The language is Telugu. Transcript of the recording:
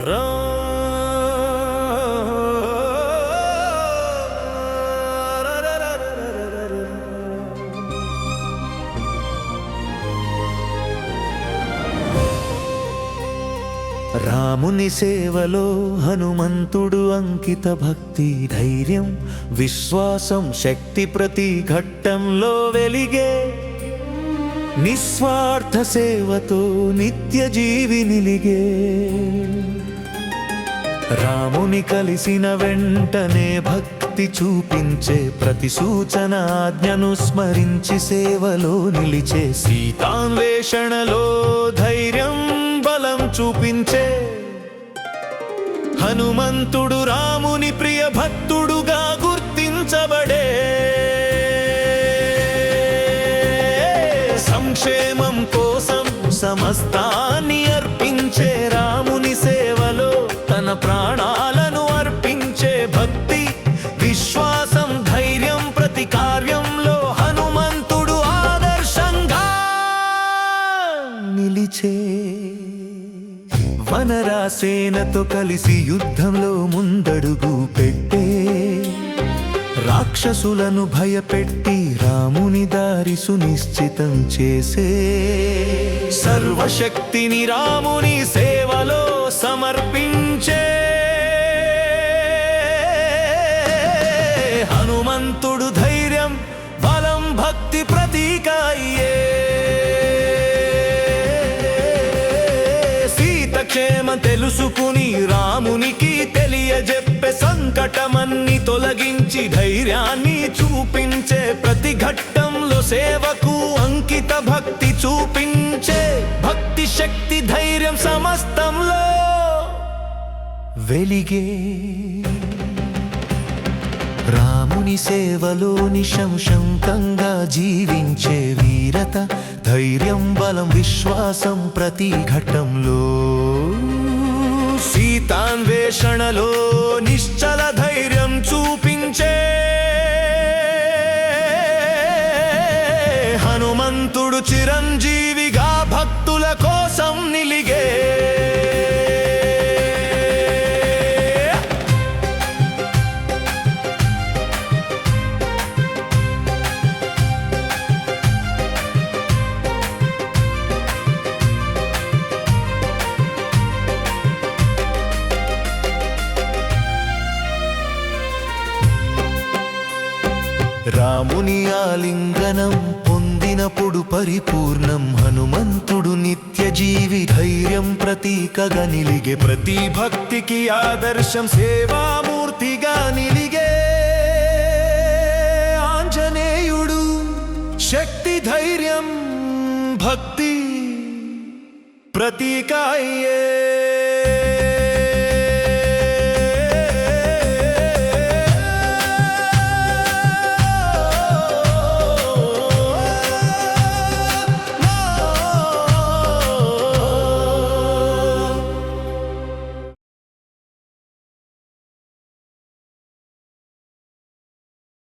రాముని సేవలో హనుమంతుడు అంకిత భక్తి ధైర్యం విశ్వాసం శక్తి ప్రతి ఘట్టంలో వెలిగే నిస్వార్థ సేవతో నిత్య జీవి నిలిగే. రాముని కలిసిన వెంటనే భక్తి చూపించే ప్రతి సూచన ఆజ్ఞను స్మరించి సేవలో నిలిచే సీతాన్వేషణలో ధైర్యం బలం చూపించే హనుమంతుడు రాముని ప్రియ భక్తుడుగా గుర్తించబడే సంక్షేమం కోసం సమస్తాన్ని అర్పించే రాముని తన ప్రాణాలను అర్పించే భక్తి విశ్వాసం ధైర్యం ప్రతి కార్యంలో హనుమంతుడు ఆదర్శంగా నిలిచే వనరాసేనతో కలిసి యుద్ధంలో ముందడుగు పెట్టే రాక్షసులను భయపెట్టి రాముని దారి సునిశ్చితం చేసే సర్వశక్తిని రాముని సే సమర్పించే హనుమంతుడు ధైర్యం బలం భక్తి ప్రతీక అయ్యే. సీత క్షేమ తెలుసుకుని రామునికి తెలియజెప్పే సంకటమన్ని తొలగించి ధైర్యాన్ని చూపించే ప్రతి ఘట్టంలో సేవకు అంకిత భక్తి చూపించే భక్తి శక్తి వెలిగే రాముని సేవలో నిశంశంకంగా జీవించే వీరత ధైర్యం బలం విశ్వాసం ప్రతి ఘట్టంలో. సీతాన్వేషణలో నిశ్చల ధైర్యం చూపించే హనుమంతుడు చిరంజీవిగా భక్తుల కోసం నిలిగే రాముని ఆలింగనం పొందినప్పుడు పరిపూర్ణం హనుమంతుడు నిత్య జీవి ధైర్యం ప్రతీకగా నిలిగే. ప్రతి భక్తికి ఆదర్శం సేవామూర్తిగా నిలిగే. ఆంజనేయుడు శక్తి ధైర్యం భక్తి ప్రతీకాయే